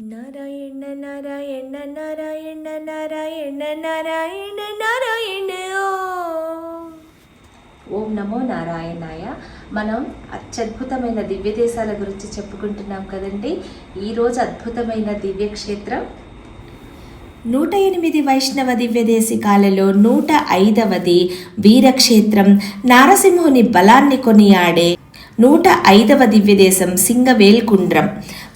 నారాయణ నారాయణ నారాయణ నారాయణ నారాయణ నారాయణ. ఓ ఓం నమో నారాయణాయ. మనం అత్యద్భుతమైన దివ్య దేశాల గురించి చెప్పుకుంటున్నాం కదండి. ఈరోజు అద్భుతమైన దివ్యక్షేత్రం. నూట ఎనిమిది వైష్ణవ దివ్య దేశికాలలో నూట ఐదవది వీరక్షేత్రం. నారసింహుని బలాన్ని కొనియాడే నూట ఐదవ దివ్యదేశం సింగవేల్కుండ్రం.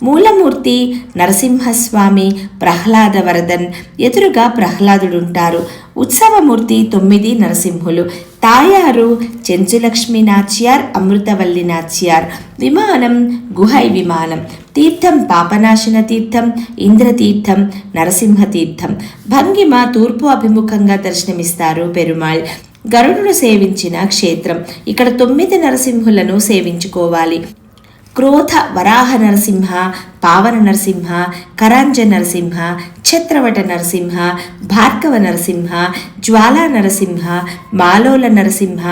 మూలమూర్తి నరసింహస్వామి ప్రహ్లాద వరదన్ ఎదురుగా ప్రహ్లాదుడుంటారు. ఉత్సవమూర్తి తొమ్మిది నరసింహులు. తాయారు చెంచులక్ష్మి నాచ్యార్ అమృతవల్లి నాచ్యార్. విమానం గుహై విమానం. తీర్థం పాపనాశన తీర్థం ఇంద్రతీర్థం నరసింహతీర్థం భంగిమ తూర్పు అభిముఖంగా దర్శనమిస్తారు పెరుమాళ్. గరుడును సేవించిన క్షేత్రం. ఇక్కడ తొమ్మిది నరసింహులను సేవించుకోవాలి. క్రోధ వరాహ నరసింహ పావన నరసింహ కరాంజ నరసింహ ఛత్రవట నరసింహ భార్గవ నరసింహ జ్వాలా నరసింహ మాలోల నరసింహ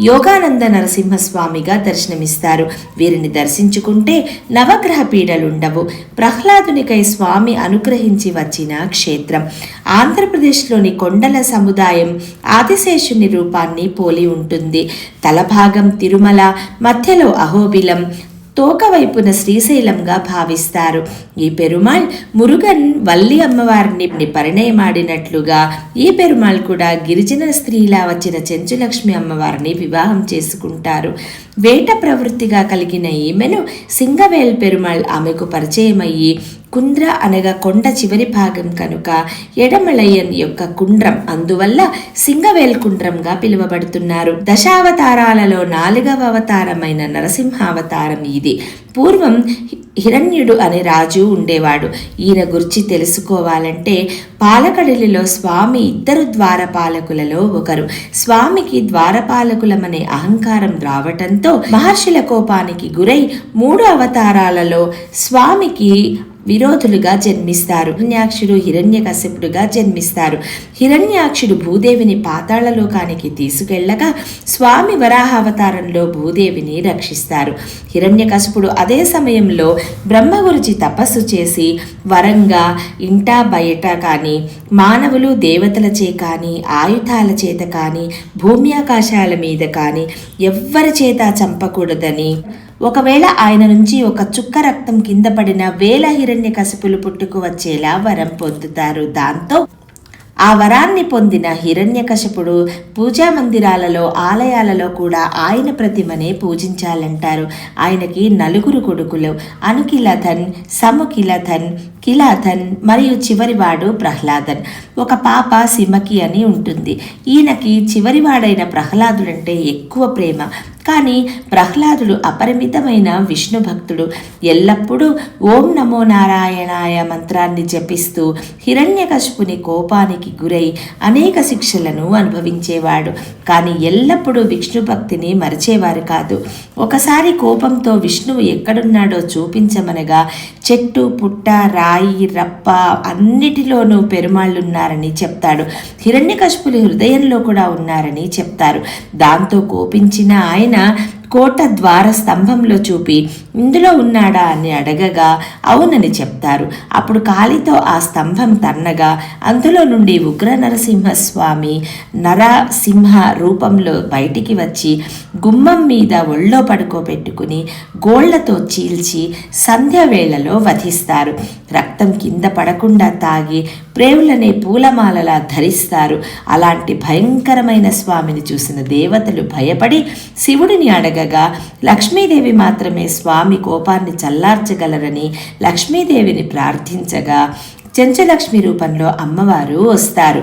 యోగానంద నరసింహస్వామిగా దర్శనమిస్తారు. వీరిని దర్శించుకుంటే నవగ్రహ పీడలుండవు. ప్రహ్లాదునికై స్వామి అనుగ్రహించి వచ్చిన క్షేత్రం. ఆంధ్రప్రదేశ్లోని కొండల సముదాయం ఆదిశేషుని రూపాన్ని పోలి ఉంటుంది. తలభాగం తిరుమల మధ్యలో అహోబిలం తోక వైపున శ్రీశైలంగా భావిస్తారు. ఈ పెరుమాళ్ మురుగన్ వల్లి అమ్మవారిని పరిణయమాడినట్లుగా ఈ పెరుమాళ్ కూడా గిరిజన స్త్రీలా వచ్చిన చెంచులక్ష్మి అమ్మవారిని వివాహం చేసుకుంటారు. వేట ప్రవృత్తిగా కలిగిన ఈమెను సింగవేల్ పెరుమాళ్ ఆమెకు పరిచయమయ్యి కుంద్ర అనగా కొండ చివరి భాగం కనుక ఎడమలయ్యన్ యొక్క కుండ్రం. అందువల్ల సింగవేల్ కుండ్రంగా పిలువబడుతున్నారు. దశావతారాలలో నాలుగవ అవతారమైన నరసింహావతారం ఇది. పూర్వం హిరణ్యుడు అనే రాజు ఉండేవాడు. ఈయన గురించి తెలుసుకోవాలంటే పాలకడలిలో స్వామి ఇద్దరు ద్వారపాలకులలో ఒకరు. స్వామికి ద్వారపాలకులమనే అహంకారం రావటంతో మహర్షుల కోపానికి గురై మూడు అవతారాలలో స్వామికి విరోధులుగా జన్మిస్తారు. హిరణ్యాక్షుడు హిరణ్యకశ్యపుడుగా జన్మిస్తారు. హిరణ్యాక్షుడు భూదేవిని పాతాళలోకానికి తీసుకెళ్ళగా స్వామి వరాహావతారంలో భూదేవిని రక్షిస్తారు. హిరణ్యకశపుడు అదే సమయంలో బ్రహ్మ గురించి తపస్సు చేసి వరంగా ఇంటా బయట కానీ మానవులు దేవతలచే కానీ ఆయుధాల చేత కానీ భూమి ఆకాశాల మీద కానీ ఎవ్వరి చేత చంపకూడదని ఒకవేళ ఆయన నుంచి ఒక చుక్క రక్తం కింద పడిన వేల హిరణ్య కసిపులు పుట్టుకు వచ్చేలా వరం పొందుతారు. దాంతో ఆ వరాన్ని పొందిన హిరణ్యకశపుడు పూజా మందిరాలలో ఆలయాలలో కూడా ఆయన ప్రతిమనే పూజించాలంటారు. ఆయనకి నలుగురు కొడుకులు అనుకిలధన్ సముకిలధన్ కిలాధన్ మరియు చివరివాడు ప్రహ్లాదన్. ఒక పాప సిమకి అని ఉంటుంది. ఈయనకి చివరివాడైన ప్రహ్లాదుడంటే ఎక్కువ ప్రేమ. కానీ ప్రహ్లాదుడు అపరిమితమైన విష్ణు భక్తుడు ఎల్లప్పుడూ ఓం నమో నారాయణాయ మంత్రాన్ని జపిస్తూ హిరణ్యకశపుని కోపానికి గురై అనేక శిక్షలను అనుభవించేవాడు. కానీ ఎల్లప్పుడూ విష్ణు భక్తిని మరిచేవారు కాదు. ఒకసారి కోపంతో విష్ణువు ఎక్కడున్నాడో చూపించమనగా చెట్టు పుట్ట రాయి రప్ప అన్నిటిలోనూ పెరుమాళ్ళున్నారని చెప్తాడు. హిరణ్యకశపుని హృదయంలో కూడా ఉన్నారని చెప్తారు. దాంతో కోపించిన ఆయన นะ కోట ద్వార స్తంభంలో చూపి ఇందులో ఉన్నాడా? అని అడగగా అవునని చెప్తారు. అప్పుడు కాలితో ఆ స్తంభం తన్నగా అందులో నుండి ఉగ్ర నరసింహస్వామి నరసింహ రూపంలో బయటికి వచ్చి గుమ్మం మీద ఒళ్ళో పడుకోబెట్టుకుని గోళ్ళతో చీల్చి సంధ్య వేళలో వధిస్తారు. రక్తం కింద పడకుండా తాగి ప్రేవులనే పూలమాలలా ధరిస్తారు. అలాంటి భయంకరమైన స్వామిని చూసిన దేవతలు భయపడి శివుడిని అడగ అడగగా లక్ష్మీదేవి మాత్రమే స్వామి కోపాన్ని చల్లార్చగలరని లక్ష్మీదేవిని ప్రార్థించగా చెంచలక్ష్మి రూపంలో అమ్మవారు వస్తారు.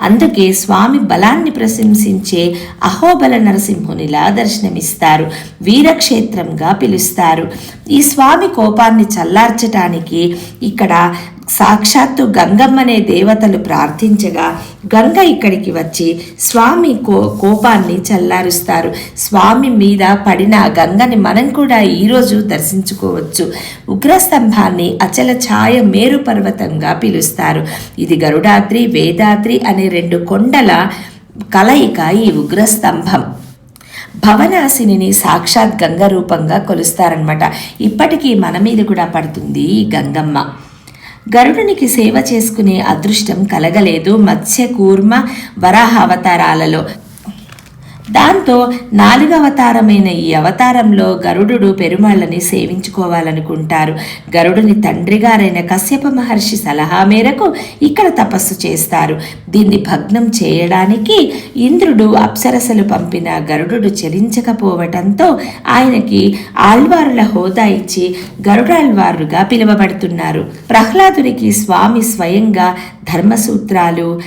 అందుకే స్వామి బలాన్ని ప్రశంసించే అహోబల నరసింహునిలా దర్శనమిస్తారు. వీరక్షేత్రంగా పిలుస్తారు. ఈ స్వామి కోపాన్ని చల్లార్చటానికి ఇక్కడ సాక్షాత్తు గంగమ్మనే దేవతలు ప్రార్థించగా గంగ ఇక్కడికి వచ్చి స్వామి కో కోపాన్ని చల్లారుస్తారు. స్వామి మీద పడిన గంగని మనం కూడా ఈరోజు దర్శించుకోవచ్చు. ఉగ్రస్తంభాన్ని అచల ఛాయ మేరు పర్వతంగా పిలుస్తారు. ఇది గరుడాద్రి వేదాద్రి అనే రెండు కొండల కలయిక ఈ ఉగ్రస్తంభం. భవనాశిని సాక్షాత్ గంగ రూపంగా కొలుస్తారనమాట ఇప్పటికీ మన మీద కూడా పడుతుంది ఈ గంగమ్మ. గరుడునికి సేవ చేసుకునే అదృష్టం కలగలేదు మత్స్య కూర్మ వరాహ అవతారాలలో దాంతో నాలుగవతారమైన ఈ అవతారంలో గరుడు పెరుమాళ్ళని సేవించుకోవాలనుకుంటారు. గరుడుని తండ్రి గారైన కశ్యప మహర్షి సలహా మేరకు ఇక్కడ తపస్సు చేస్తారు. దీన్ని భగ్నం చేయడానికి ఇంద్రుడు అప్సరసలు పంపిన గరుడు చెలించకపోవటంతో ఆయనకి ఆళ్వారుల హోదా ఇచ్చి గరుడాళ్వారుగా పిలువబడుతున్నారు. ప్రహ్లాదునికి స్వామి స్వయంగా ధర్మసూత్రాలు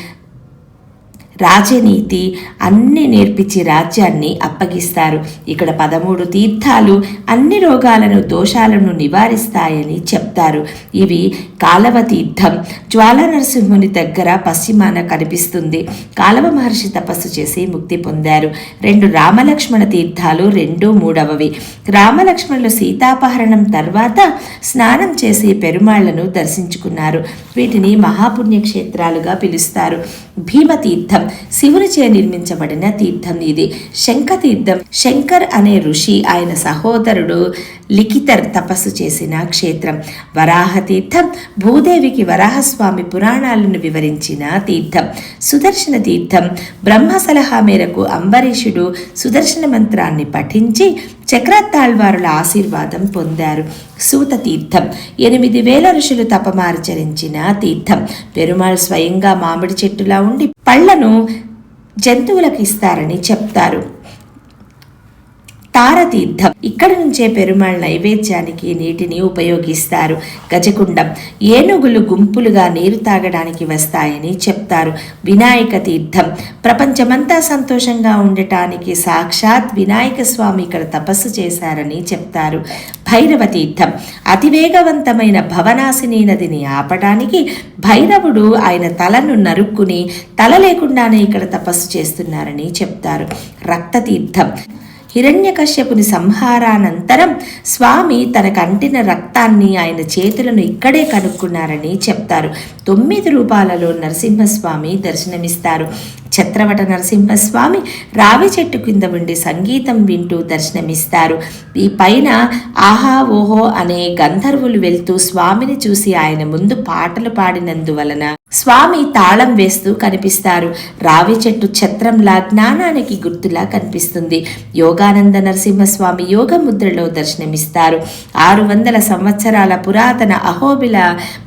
రాజనీతి అన్ని నేర్పించి రాజ్యాన్ని అప్పగిస్తారు. ఇక్కడ పదమూడు తీర్థాలు అన్ని రోగాలను దోషాలను నివారిస్తాయని చెప్తారు. ఇవి కాలవ తీర్థం. జ్వాల నరసింహుని దగ్గర పశ్చిమాన కనిపిస్తుంది. కాలవ మహర్షి తపస్సు చేసి ముక్తి పొందారు. రెండు రామలక్ష్మణ తీర్థాలు రెండు మూడవవి. రామలక్ష్మణులు సీతాపహరణం తర్వాత స్నానం చేసి పెరుమాళ్ళను దర్శించుకున్నారు. వీటిని మహాపుణ్యక్షేత్రాలుగా పిలుస్తారు. భీమతీర్థం. శివునిచే నిర్మించబడిన తీర్థం ఇది. శంఖతీర్థం శంకర్ అనే ఋషి ఆయన సహోదరుడు లిఖితర్ తపస్సు చేసిన క్షేత్రం. వరాహ తీర్థం భూదేవికి వరాహస్వామి పురాణాలను వివరించిన తీర్థం. సుదర్శన తీర్థం బ్రహ్మ సలహా మేరకు అంబరీషుడు సుదర్శన మంత్రాన్ని పఠించి చక్రతాళ్వారుల ఆశీర్వాదం పొందారు. సూత తీర్థం ఎనిమిది వేల ఋషులు తపమాచరించిన తీర్థం. పెరుమాళ్ స్వయంగా మామిడి చెట్టులా ఉండి పళ్ళను జంతువులకు ఇస్తారని చెప్తారు. తారతీర్థం. ఇక్కడ నుంచే పెరుమాళ్ నైవేద్యానికి నీటిని ఉపయోగిస్తారు. గజకుండం. ఏనుగులు గుంపులుగా నీరు తాగడానికి వస్తాయని చెప్తారు. వినాయక తీర్థం. ప్రపంచమంతా సంతోషంగా ఉండటానికి సాక్షాత్ వినాయక స్వామి ఇక్కడ తపస్సు చేశారని చెప్తారు. భైరవ తీర్థం. అతివేగవంతమైన భవనాశిని నదిని ఆపడానికి భైరవుడు ఆయన తలను నరుక్కుని తల లేకుండానే ఇక్కడ తపస్సు చేస్తున్నారని చెప్తారు. రక్తతీర్థం హిరణ్యకశ్యపుని సంహారానంతరం స్వామి తన కంటిన రక్తాన్ని ఆయన చేతులను ఇక్కడే కనుక్కున్నారని చెప్తారు. తొమ్మిది రూపాలలో నరసింహస్వామి దర్శనమిస్తారు. ఛత్రవట నరసింహస్వామి రావి చెట్టు కింద ఉండి సంగీతం వింటూ దర్శనమిస్తారు. ఈ పైన ఆహా ఓహో అనే గంధర్వులు వెళ్తూ స్వామిని చూసి ఆయన ముందు పాటలు పాడినందువలన స్వామి తాళం వేస్తూ కనిపిస్తారు. రావి చెట్టు ఛత్రంలా జ్ఞానానికి గుర్తులా కనిపిస్తుంది. యోగానంద నరసింహస్వామి యోగ ముద్రలో దర్శనమిస్తారు. ఆరు వందల సంవత్సరాల పురాతన అహోబిల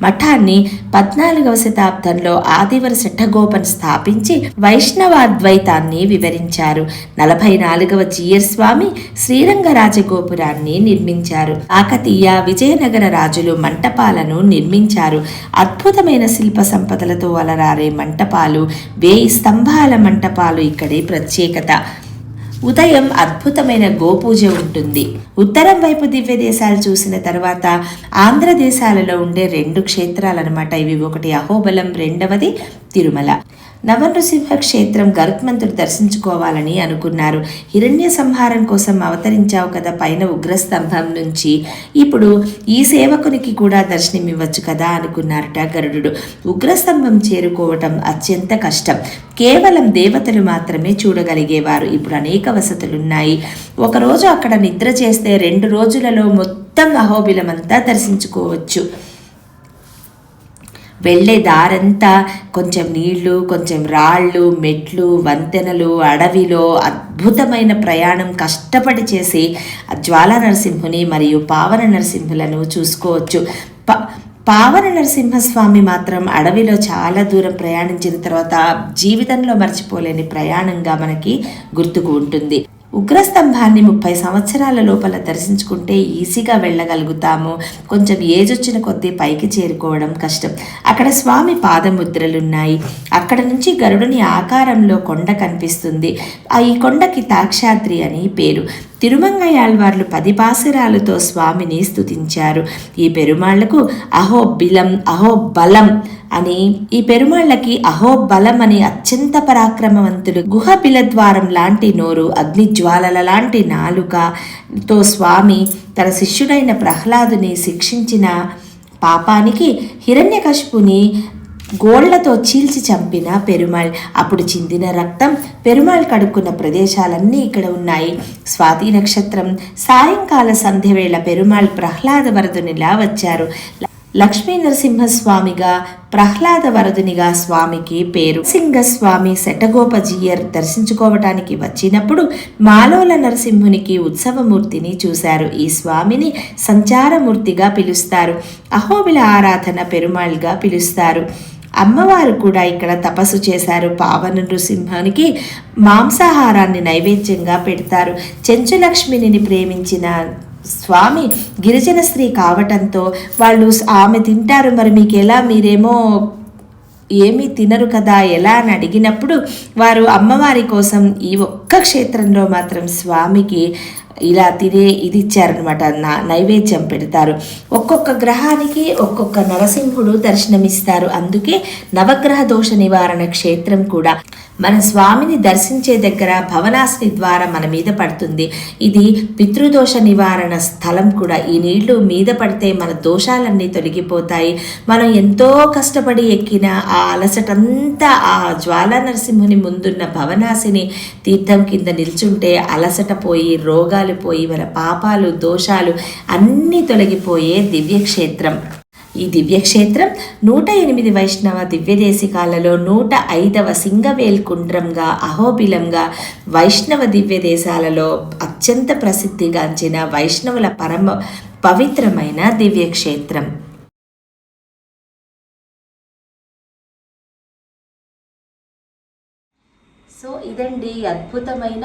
మఠాన్ని పద్నాలుగవ శతాబ్దంలో ఆదివర శఠగోపన్ స్థాపించి వైష్ణవాద్వైతాన్ని వివరించారు. నలభై నాలుగవ జీయర్ స్వామి శ్రీరంగ రాజగోపురాన్ని నిర్మించారు. కాకతీయ విజయనగర రాజులు మంటపాలను నిర్మించారు. అద్భుతమైన శిల్ప సంపదలతో అలరారే మంటపాలు వేయి స్తంభాల మంటపాలు ఇక్కడి ప్రత్యేకత. ఉదయం అద్భుతమైన గోపూజ ఉంటుంది. ఉత్తరం వైపు దివ్య దేశాలు చూసిన తర్వాత ఆంధ్ర దేశాలలో ఉండే రెండు క్షేత్రాలన్నమాట. ఇవి ఒకటి అహోబలం రెండవది తిరుమల. నవనృసింహ క్షేత్రం గరుత్మంతుడు దర్శించుకోవాలని అనుకున్నారు. హిరణ్య సంహారం కోసం అవతరించావు కదా పైన ఉగ్రస్తంభం నుంచి. ఇప్పుడు ఈ సేవకునికి కూడా దర్శనమివ్వచ్చు కదా అనుకున్నారట గరుడు. ఉగ్రస్తంభం చేరుకోవటం అత్యంత కష్టం. కేవలం దేవతలు మాత్రమే చూడగలిగేవారు. ఇప్పుడు అనేక వసతులున్నాయి. ఒకరోజు అక్కడ నిద్ర చేస్తే రెండు రోజులలో మొత్తం అహోబిలమంతా దర్శించుకోవచ్చు. వెళ్ళే దారంతా కొంచెం నీళ్ళు కొంచెం రాళ్ళు మెట్లు వంతెనలు అడవిలో అద్భుతమైన ప్రయాణం కష్టపడి చేసి ఆ జ్వాలా నరసింహుని మరియు పావన నరసింహులను చూసుకోవచ్చు. ప పావన నరసింహస్వామి మాత్రం అడవిలో చాలా దూరం ప్రయాణించిన తర్వాత జీవితంలో మర్చిపోలేని ప్రయాణంగా మనకి గుర్తుకు ఉంటుంది. ఉగ్రస్తంభాన్ని ముప్పై సంవత్సరాల లోపల దర్శించుకుంటే ఈజీగా వెళ్ళగలుగుతాము. కొంచెం ఏజ్ వచ్చిన కొద్దీ పైకి చేరుకోవడం కష్టం. అక్కడ స్వామి పాదముద్రలున్నాయి. అక్కడ నుంచి గరుడుని ఆకారంలో కొండ కనిపిస్తుంది. ఆ ఈ కొండకి తాక్షాద్రి అని పేరు. తిరుమంగయాళ్వార్లు పది పాసురాలతో స్వామిని స్తుతించారు. ఈ పెరుమాళ్ళకు అహోబిలం అహోబలం అని ఈ పెరుమాళ్ళకి అహోబలం అని అత్యంత పరాక్రమవంతులు. గుహ బిలద్వారం లాంటి నోరు అగ్నిజ్వాలల లాంటి నాలుకతో స్వామి తన శిష్యుడైన ప్రహ్లాదుని శిక్షించిన పాపానికి హిరణ్యకశిపుని గోళ్ళతో చీల్చి చంపిన పెరుమాళ్. అప్పుడు చిందిన రక్తం పెరుమాళ్ కడుక్కున్న ప్రదేశాలన్నీ ఇక్కడ ఉన్నాయి. స్వాతి నక్షత్రం సాయంకాల సంధ్య వేళ పెరుమాళ్ ప్రహ్లాద వరదునిలా వచ్చారు. లక్ష్మీ నరసింహస్వామిగా ప్రహ్లాద వరదునిగా స్వామికి పేరు. సింగస్వామి శటగోపజీయర్ దర్శించుకోవటానికి వచ్చినప్పుడు మాలోల నరసింహునికి ఉత్సవమూర్తిని చూశారు. ఈ స్వామిని సంచారమూర్తిగా పిలుస్తారు. అహోబిల ఆరాధన పెరుమాళ్గా పిలుస్తారు. అమ్మవారు కూడా ఇక్కడ తపస్సు చేశారు. పావన నృసింహానికి మాంసాహారాన్ని నైవేద్యంగా పెడతారు. చెంచులక్ష్మిని ప్రేమించిన స్వామి గిరిజన స్త్రీ కావటంతో వాళ్ళు ఆమె తింటారు. మరి మీకు ఎలా మీరేమో ఏమీ తినరు కదా? ఎలా అని అడిగినప్పుడు వారు అమ్మవారి కోసం ఈ ఒక్క క్షేత్రంలో మాత్రం స్వామికి ఇలా తినే ఇది ఇచ్చారనమాట నా నైవేద్యం పెడతారు. ఒక్కొక్క గ్రహానికి ఒక్కొక్క నరసింహుడు దర్శనమిస్తారు. అందుకే నవగ్రహ దోష నివారణ క్షేత్రం కూడా. మన స్వామిని దర్శించే దగ్గర భవనాశ్ని ద్వారా మన మీద పడుతుంది. ఇది పితృదోష నివారణ స్థలం కూడా. ఈ నీళ్ళు మీద పడితే మన దోషాలన్నీ తొలగిపోతాయి. మనం ఎంతో కష్టపడి ఎక్కిన ఆ అలసటంతా ఆ జ్వాలా నరసింహుని ముందున్న భవనాశిని తీర్థం కింద నిల్చుంటే అలసట పోయి రోగాలు పోయి మన పాపాలు దోషాలు అన్నీ తొలగిపోయే దివ్యక్షేత్రం. ఈ దివ్యక్షేత్రం నూట ఎనిమిది వైష్ణవ దివ్యదేశికాలలో నూట ఐదవ సింగవేల్ కుండ్రంగా అహోబిలంగా వైష్ణవ దివ్యదేశాలలో అత్యంత ప్రసిద్ధిగాంచిన వైష్ణవుల పరమ పవిత్రమైన దివ్యక్షేత్రం. సో ఇదండి అద్భుతమైన